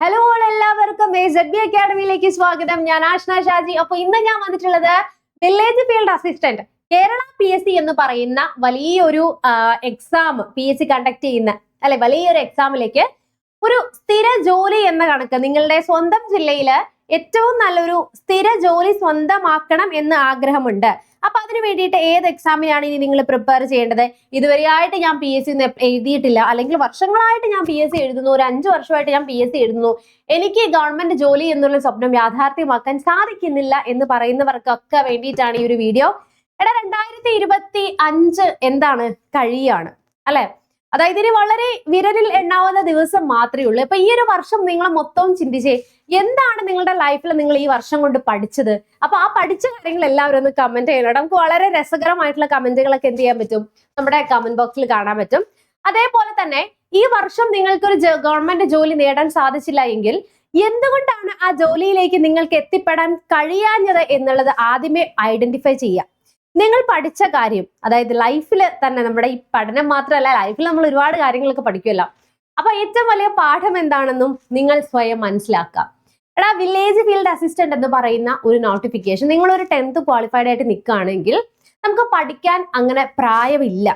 Hello എല്ലാവർക്കും Z B അക്കാഡമിയിലേക്ക് സ്വാഗതം. ഞാൻ ആഷ്ന ഷാജി. അപ്പൊ ഇന്ന് ഞാൻ വന്നിട്ടുള്ളത് village field assistant Kerala P S C എന്ന് പറയുന്ന വലിയൊരു exam P S C conduct ചെയ്യുന്ന അല്ലെ വലിയൊരു എക്സാമിലേക്ക് ഒരു സ്ഥിര ജോലി എന്ന കണക്ക് നിങ്ങളുടെ സ്വന്തം ജില്ലയിൽ ഏറ്റവും നല്ലൊരു സ്ഥിര ജോലി സ്വന്തമാക്കണം എന്ന് ആഗ്രഹമുണ്ട്. അപ്പൊ അതിന് വേണ്ടിയിട്ട് ഏത് എക്സാമിനാണ് ഇനി നിങ്ങൾ പ്രിപ്പയർ ചെയ്യേണ്ടത്? ഇതുവരെയായിട്ട് ഞാൻ പി എസ് സി എഴുതിയിട്ടില്ല. അല്ലെങ്കിൽ വർഷങ്ങളായിട്ട് ഞാൻ പി എസ് സി എഴുതുന്നു. ഒരു അഞ്ചു വർഷമായിട്ട് ഞാൻ പി എസ് സി എഴുതുന്നു. എനിക്ക് ഗവൺമെന്റ് ജോലി എന്നുള്ള സ്വപ്നം യാഥാർത്ഥ്യമാക്കാൻ സാധിക്കുന്നില്ല എന്ന് പറയുന്നവർക്കൊക്കെ വേണ്ടിയിട്ടാണ് ഈ ഒരു വീഡിയോ എടാ രണ്ടായിരത്തി ഇരുപത്തി അഞ്ച് എന്താണ്? കഴിയാണ്. അല്ലെ? അതായത് ഇനി വളരെ വിരലിൽ എണ്ണാവുന്ന ദിവസം മാത്രമേ ഉള്ളൂ. അപ്പൊ ഈ ഒരു വർഷം നിങ്ങൾ മൊത്തം ചിന്തിച്ചേ എന്താണ് നിങ്ങളുടെ ലൈഫിൽ നിങ്ങൾ ഈ വർഷം കൊണ്ട് പഠിച്ചത്? അപ്പൊ ആ പഠിച്ച കാര്യങ്ങൾ എല്ലാവരും ഒന്ന് കമന്റ് ചെയ്യണം. നമുക്ക് വളരെ രസകരമായിട്ടുള്ള കമന്റുകളൊക്കെ എന്ത് ചെയ്യാൻ പറ്റും? നമ്മുടെ കമന്റ് ബോക്സിൽ കാണാൻ പറ്റും. അതേപോലെ തന്നെ ഈ വർഷം നിങ്ങൾക്ക് ഒരു ഗവൺമെന്റ് ജോലി നേടാൻ സാധിച്ചില്ല എങ്കിൽ എന്തുകൊണ്ടാണ് ആ ജോലിയിലേക്ക് നിങ്ങൾക്ക് എത്തിപ്പെടാൻ കഴിയാഞ്ഞത് എന്നുള്ളത് ആദ്യമേ ഐഡന്റിഫൈ ചെയ്യുക. നിങ്ങൾ പഠിച്ച കാര്യം അതായത് ലൈഫിൽ തന്നെ നമ്മുടെ ഈ പഠനം മാത്രമല്ല ലൈഫിൽ നമ്മൾ ഒരുപാട് കാര്യങ്ങളൊക്കെ പഠിക്കുമല്ലോ അപ്പൊ ഏറ്റവും വലിയ പാഠം എന്താണെന്നും നിങ്ങൾ സ്വയം മനസ്സിലാക്കാം എടാ വില്ലേജ് ഫീൽഡ് അസിസ്റ്റന്റ് എന്ന് പറയുന്ന ഒരു നോട്ടിഫിക്കേഷൻ നിങ്ങൾ ഒരു ടെൻത്ത് ക്വാളിഫൈഡ് ആയിട്ട് നിൽക്കുകയാണെങ്കിൽ നമുക്ക് പഠിക്കാൻ അങ്ങനെ പ്രായമില്ല.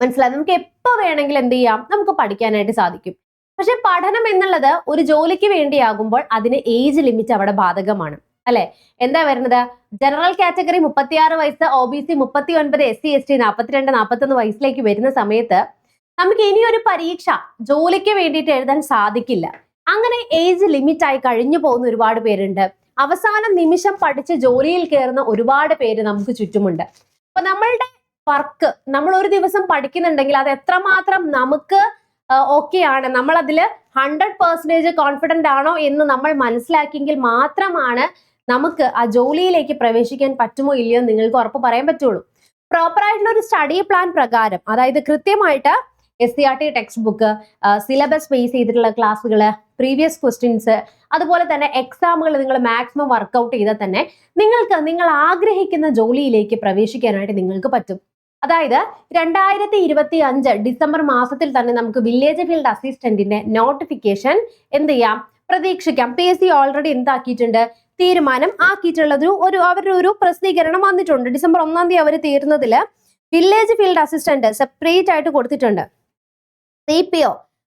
മനസ്സിലായി? നമുക്ക് എപ്പോൾ വേണമെങ്കിലും എന്ത് ചെയ്യാം? നമുക്ക് പഠിക്കാനായിട്ട് സാധിക്കും. പക്ഷെ പഠനം എന്നുള്ളത് ഒരു ജോലിക്ക് വേണ്ടിയാകുമ്പോൾ അതിന് ഏജ് ലിമിറ്റ് അവിടെ ബാധകമാണ്. അല്ലെ? എന്താ വരുന്നത് ജനറൽ കാറ്റഗറി മുപ്പത്തിയാറ് വയസ്സ് ഒ ബി സി മുപ്പത്തി ഒൻപത് എസ് സി എസ് ടി നാൽപ്പത്തിരണ്ട് നാൽപ്പത്തൊന്ന് വയസ്സിലേക്ക് വരുന്ന സമയത്ത് നമുക്ക് ഇനി ഒരു പരീക്ഷ ജോലിക്ക് വേണ്ടിയിട്ട് എഴുതാൻ സാധിക്കില്ല. അങ്ങനെ ഏജ് ലിമിറ്റ് ആയി കഴിഞ്ഞു പോകുന്ന ഒരുപാട് പേരുണ്ട്. അവസാന നിമിഷം പഠിച്ച് ജോലിയിൽ കയറുന്ന ഒരുപാട് പേര് നമുക്ക് ചുറ്റുമുണ്ട്. അപ്പൊ നമ്മളുടെ വർക്ക് നമ്മൾ ഒരു ദിവസം പഠിക്കുന്നുണ്ടെങ്കിൽ അത് എത്രമാത്രം നമുക്ക് ഓക്കെ ആണ്. നമ്മൾ അതിൽ ഹൺഡ്രഡ് പെർസെന്റേജ് കോൺഫിഡന്റ് ആണോ എന്ന് നമ്മൾ മനസ്സിലാക്കിയെങ്കിൽ മാത്രമാണ് നമുക്ക് ആ ജോലിയിലേക്ക് പ്രവേശിക്കാൻ പറ്റുമോ ഇല്ലയോ നിങ്ങൾക്ക് ഉറപ്പ് പറയാൻ പറ്റുള്ളൂ. പ്രോപ്പർ ആയിട്ടുള്ള ഒരു സ്റ്റഡി പ്ലാൻ പ്രകാരം അതായത് കൃത്യമായിട്ട് S C R T text book syllabus base ചെയ്തിട്ടുള്ള ക്ലാസ്സുകൾ പ്രീവിയസ് ക്വസ്റ്റ്യൻസ് അതുപോലെ തന്നെ എക്സാമുകൾ നിങ്ങൾ മാക്സിമം വർക്കൗട്ട് ചെയ്താൽ തന്നെ നിങ്ങൾക്ക് നിങ്ങൾ ആഗ്രഹിക്കുന്ന ജോലിയിലേക്ക് പ്രവേശിക്കാനായിട്ട് നിങ്ങൾക്ക് പറ്റും. അതായത് രണ്ടായിരത്തി ഇരുപത്തി അഞ്ച് ഡിസംബർ മാസത്തിൽ തന്നെ നമുക്ക് വില്ലേജ് ഫീൽഡ് അസിസ്റ്റന്റിന്റെ നോട്ടിഫിക്കേഷൻ എന്ത് ചെയ്യാം? പ്രതീക്ഷിക്കാം. പി എസ് സി ഓൾറെഡി എന്താക്കിയിട്ടുണ്ട്? തീരുമാനം ആക്കിയിട്ടുള്ളത് ഒരു അവരുടെ ഒരു പ്രസിദ്ധീകരണം വന്നിട്ടുണ്ട്. ഡിസംബർ ഒന്നാം തീയതി അവർ തീർന്നതിൽ വില്ലേജ് ഫീൽഡ് അസിസ്റ്റന്റ് സെപ്പറേറ്റ് ആയിട്ട് കൊടുത്തിട്ടുണ്ട്. C P O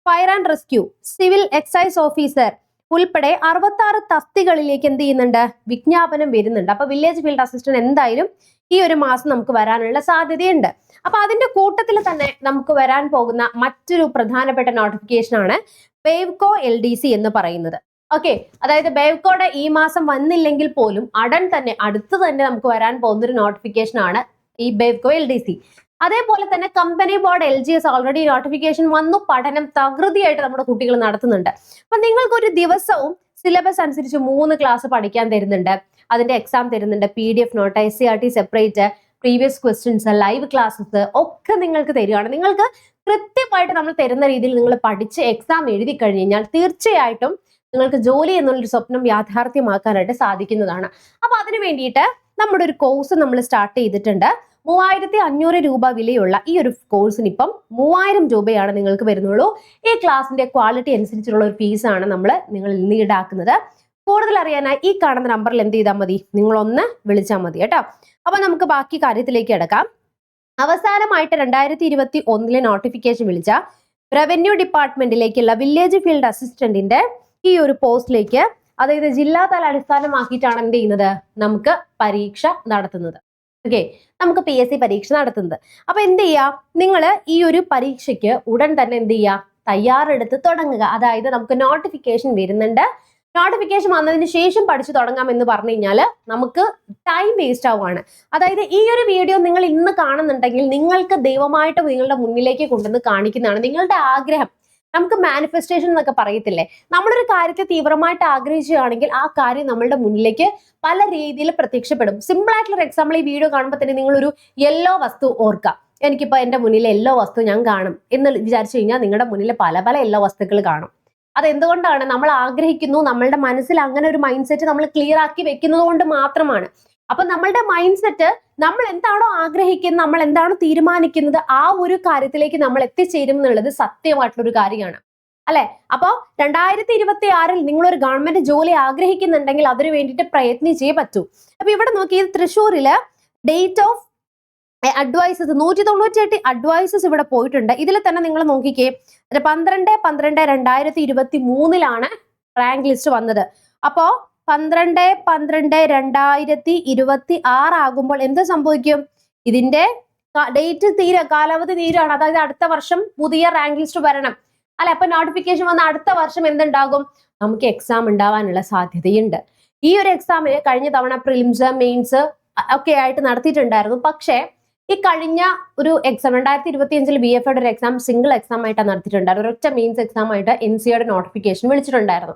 fire and rescue civil excise officer ഉൾപ്പെടെ അറുപത്തി ആറ് തസ്തികളിലേക്ക് എന്ത് ചെയ്യുന്നുണ്ട്? വിജ്ഞാപനം വരുന്നുണ്ട്. അപ്പൊ വില്ലേജ് ഫീൽഡ് അസിസ്റ്റന്റ് എന്തായാലും ഈ ഒരു മാസം നമുക്ക് വരാനുള്ള സാധ്യതയുണ്ട്. അപ്പൊ അതിന്റെ കൂട്ടത്തിൽ തന്നെ നമുക്ക് വരാൻ പോകുന്ന മറ്റൊരു പ്രധാനപ്പെട്ട നോട്ടിഫിക്കേഷൻ ആണ് പേവ്കോ എൽ ഡി സി എന്ന് പറയുന്നത്. ഓക്കെ അതായത് ബേവ്കോടെ ഈ മാസം വന്നില്ലെങ്കിൽ പോലും അടൻ തന്നെ അടുത്ത് തന്നെ നമുക്ക് വരാൻ പോകുന്ന ഒരു നോട്ടിഫിക്കേഷൻ ആണ് ഈ ബേവ്കോ എൽ ഡി സി അതേപോലെ തന്നെ company board L G S already notification വന്നു പഠനം തകൃതിയായിട്ട് നമ്മുടെ കുട്ടികൾ നടത്തുന്നുണ്ട്. അപ്പൊ നിങ്ങൾക്ക് ഒരു ദിവസവും സിലബസ് അനുസരിച്ച് മൂന്ന് ക്ലാസ് പഠിക്കാൻ തരുന്നുണ്ട്. അതിന്റെ എക്സാം തരുന്നുണ്ട് P D F note S C R T separate previous questions live classes ഒക്കെ നിങ്ങൾക്ക് തരികയാണ് നിങ്ങൾക്ക് കൃത്യമായിട്ട് നമ്മൾ തരുന്ന രീതിയിൽ നിങ്ങൾ പഠിച്ച് എക്സാം എഴുതി കഴിഞ്ഞു കഴിഞ്ഞാൽ തീർച്ചയായിട്ടും നിങ്ങൾക്ക് ജോലി എന്നുള്ളൊരു സ്വപ്നം യാഥാർത്ഥ്യമാക്കാനായിട്ട് സാധിക്കുന്നതാണ്. അപ്പൊ അതിനു വേണ്ടിയിട്ട് നമ്മുടെ ഒരു കോഴ്സ് നമ്മൾ സ്റ്റാർട്ട് ചെയ്തിട്ടുണ്ട്. മൂവായിരത്തി അഞ്ഞൂറ് രൂപ വിലയുള്ള ഈ ഒരു കോഴ്സിന് ഇപ്പം മൂവായിരം രൂപയാണ് നിങ്ങൾക്ക് വരുന്നുള്ളൂ. ഈ ക്ലാസിന്റെ ക്വാളിറ്റി അനുസരിച്ചുള്ള ഒരു ഫീസാണ് നമ്മൾ നിങ്ങൾ ഇന്ന് ഈടാക്കുന്നത്. കൂടുതൽ അറിയാനായി ഈ കാണുന്ന നമ്പറിൽ എന്ത് ചെയ്താൽ മതി? നിങ്ങൾ ഒന്ന് വിളിച്ചാൽ മതി കേട്ടോ. അപ്പൊ നമുക്ക് ബാക്കി കാര്യത്തിലേക്ക് കിടക്കാം. അവസാനമായിട്ട് രണ്ടായിരത്തി ഇരുപത്തി ഒന്നിലെ നോട്ടിഫിക്കേഷൻ വിളിച്ച. റവന്യൂ ഡിപ്പാർട്ട്മെന്റിലേക്കുള്ള വില്ലേജ് ഫീൽഡ് അസിസ്റ്റന്റിന്റെ ഈ ഒരു പോസ്റ്റിലേക്ക് അതായത് ജില്ലാതല അടിസ്ഥാനമാക്കിയിട്ടാണ് എന്ത് ചെയ്യുന്നത്? നമുക്ക് പരീക്ഷ നടത്തുന്നത്. ഓക്കെ നമുക്ക് പി എസ് സി പരീക്ഷ നടത്തുന്നത്. അപ്പൊ എന്ത് ചെയ്യുക നിങ്ങൾ ഈ ഒരു പരീക്ഷയ്ക്ക് ഉടൻ തന്നെ എന്ത് ചെയ്യുക തയ്യാറെടുത്ത് തുടങ്ങുക. അതായത് നമുക്ക് നോട്ടിഫിക്കേഷൻ വരുന്നുണ്ട്. നോട്ടിഫിക്കേഷൻ വന്നതിന് ശേഷം പഠിച്ചു തുടങ്ങാം എന്ന് പറഞ്ഞു കഴിഞ്ഞാൽ നമുക്ക് ടൈം വേസ്റ്റ് ആവുകയാണ് അതായത് ഈ ഒരു വീഡിയോ നിങ്ങൾ ഇന്ന് കാണുന്നുണ്ടെങ്കിൽ നിങ്ങൾക്ക് ദൈവമായിട്ട് നിങ്ങളുടെ മുന്നിലേക്ക് കൊണ്ടുവന്ന് കാണിക്കുന്നതാണ് നിങ്ങളുടെ ആഗ്രഹം. നമുക്ക് മാനിഫെസ്റ്റേഷൻ എന്നൊക്കെ പറയത്തില്ലേ? നമ്മളൊരു കാര്യത്തെ തീവ്രമായിട്ട് ആഗ്രഹിക്കുകയാണെങ്കിൽ ആ കാര്യം നമ്മളുടെ മുന്നിലേക്ക് പല രീതിയിൽ പ്രത്യക്ഷപ്പെടും. സിമ്പിൾ ആയിട്ടുള്ള ഒരു എക്സാമ്പിൾ ഈ വീഡിയോ കാണുമ്പോൾ തന്നെ നിങ്ങളൊരു യെല്ലോ വസ്തു ഓർക്കാം എനിക്കിപ്പോൾ എന്റെ മുന്നിൽ യെല്ലോ വസ്തു ഞാൻ കാണും എന്ന് വിചാരിച്ചു കഴിഞ്ഞാൽ നിങ്ങളുടെ മുന്നിൽ പല പല യെല്ലോ വസ്തുക്കൾ കാണും. അതെന്തുകൊണ്ടാണ്? നമ്മൾ ആഗ്രഹിക്കുന്നു നമ്മളുടെ മനസ്സിൽ അങ്ങനെ ഒരു മൈൻഡ് സെറ്റ് നമ്മൾ ക്ലിയർ ആക്കി വെക്കുന്നത് കൊണ്ട് മാത്രമാണ്. അപ്പൊ നമ്മളുടെ മൈൻഡ് സെറ്റ് നമ്മൾ എന്താണോ ആഗ്രഹിക്കുന്നത് നമ്മൾ എന്താണോ തീരുമാനിക്കുന്നത് ആ ഒരു കാര്യത്തിലേക്ക് നമ്മൾ എത്തിച്ചേരും എന്നുള്ളത് സത്യമായിട്ടുള്ള ഒരു കാര്യമാണ്. അല്ലെ? അപ്പോ രണ്ടായിരത്തി ഇരുപത്തി ആറിൽ നിങ്ങൾ ഒരു ഗവൺമെന്റ് ജോലി ആഗ്രഹിക്കുന്നുണ്ടെങ്കിൽ അതിനു വേണ്ടിയിട്ട് പ്രയത്നിച്ചേ പറ്റൂ. അപ്പൊ ഇവിടെ നോക്കി തൃശ്ശൂരിൽ ഡേറ്റ് ഓഫ് അഡ്വൈസസ് നൂറ്റി തൊണ്ണൂറ്റി എട്ട് അഡ്വൈസസ് ഇവിടെ പോയിട്ടുണ്ട്. ഇതിൽ തന്നെ നിങ്ങൾ നോക്കിക്കേ പന്ത്രണ്ട് പന്ത്രണ്ട് രണ്ടായിരത്തി ഇരുപത്തി മൂന്നിലാണ് റാങ്ക് ലിസ്റ്റ് വന്നത്. അപ്പോ പന്ത്രണ്ട് പന്ത്രണ്ട് രണ്ടായിരത്തി ഇരുപത്തി ആറാകുമ്പോൾ എന്ത് സംഭവിക്കും? ഇതിന്റെ ഡേറ്റ് തീരെ കാലാവധി തീരാണ് അതായത് അടുത്ത വർഷം പുതിയ റാങ്ക് ലിസ്റ്റ് വരണം. അല്ല അപ്പൊ നോട്ടിഫിക്കേഷൻ വന്ന അടുത്ത വർഷം എന്തുണ്ടാകും? നമുക്ക് എക്സാം ഉണ്ടാവാനുള്ള സാധ്യതയുണ്ട്. ഈ ഒരു എക്സാമിന് കഴിഞ്ഞ തവണ പ്രിലിംസ് മെയിൻസ് ഒക്കെ ആയിട്ട് നടത്തിയിട്ടുണ്ടായിരുന്നു. പക്ഷേ ഈ കഴിഞ്ഞ ഒരു എക്സാം രണ്ടായിരത്തി ഇരുപത്തി അഞ്ചിൽ ബി എഫ് ഒരു എക്സാം സിംഗിൾ എക്സാം ആയിട്ടാണ് നടത്തിയിട്ടുണ്ടായിരുന്നു ഒരൊറ്റ മെയിൻസ് എക്സാം ആയിട്ട് എൻ സിയുടെ നോട്ടിഫിക്കേഷൻ വിളിച്ചിട്ടുണ്ടായിരുന്നു.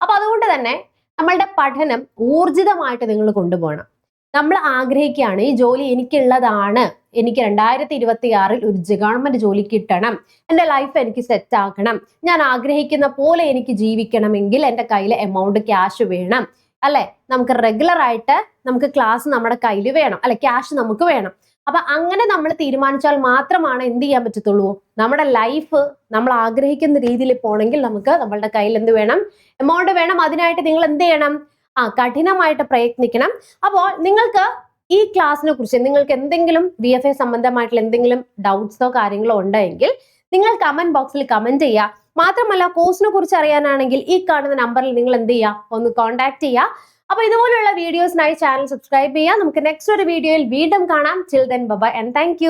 അപ്പൊ അതുകൊണ്ട് തന്നെ നമ്മളുടെ പഠനം ഊർജിതമായിട്ട് നിങ്ങൾ കൊണ്ടുപോകണം. നമ്മൾ ആഗ്രഹിക്കുകയാണ് ഈ ജോലി എനിക്കുള്ളതാണ്. എനിക്ക് രണ്ടായിരത്തി ഇരുപത്തി ആറിൽ ഒരു ഗവൺമെന്റ് ജോലി കിട്ടണം. എന്റെ ലൈഫ് എനിക്ക് സെറ്റ് ആക്കണം. ഞാൻ ആഗ്രഹിക്കുന്ന പോലെ എനിക്ക് ജീവിക്കണമെങ്കിൽ എന്റെ കയ്യിൽ എമൗണ്ട് ക്യാഷ് വേണം. അല്ലെ? നമുക്ക് റെഗുലർ ആയിട്ട് നമുക്ക് ക്ലാസ് നമ്മുടെ കയ്യിൽ വേണം. അല്ലെ ക്യാഷ് നമുക്ക് വേണം. അപ്പൊ അങ്ങനെ നമ്മൾ തീരുമാനിച്ചാൽ മാത്രമാണ് എന്ത് ചെയ്യാൻ പറ്റത്തുള്ളൂ? നമ്മുടെ ലൈഫ് നമ്മൾ ആഗ്രഹിക്കുന്ന രീതിയിൽ പോണെങ്കിൽ നമുക്ക് നമ്മളുടെ കയ്യിൽ എന്ത് വേണം? എമൗണ്ട് വേണം. അതിനായിട്ട് നിങ്ങൾ എന്ത് ചെയ്യണം? ആ കഠിനമായിട്ട് പ്രയത്നിക്കണം. അപ്പോൾ നിങ്ങൾക്ക് ഈ ക്ലാസ്സിനെ കുറിച്ച് നിങ്ങൾക്ക് എന്തെങ്കിലും ബി എഫ് എ സംബന്ധമായിട്ടുള്ള എന്തെങ്കിലും ഡൗട്ട്സോ കാര്യങ്ങളോ ഉണ്ടെങ്കിൽ നിങ്ങൾ കമന്റ് ബോക്സിൽ കമന്റ് ചെയ്യുക മാത്രമല്ല കോഴ്സിനെ കുറിച്ച് അറിയാനാണെങ്കിൽ ഈ കാണുന്ന നമ്പറിൽ നിങ്ങൾ എന്ത് ചെയ്യുക ഒന്ന് കോൺടാക്ട് ചെയ്യുക അപ്പൊ ഇതുപോലുള്ള വീഡിയോസിനായി ചാനൽ സബ്സ്ക്രൈബ് ചെയ്യുക നമുക്ക് നെക്സ്റ്റ് ഒരു വീഡിയോയിൽ വീണ്ടും കാണാം. Chill then bye bye and thank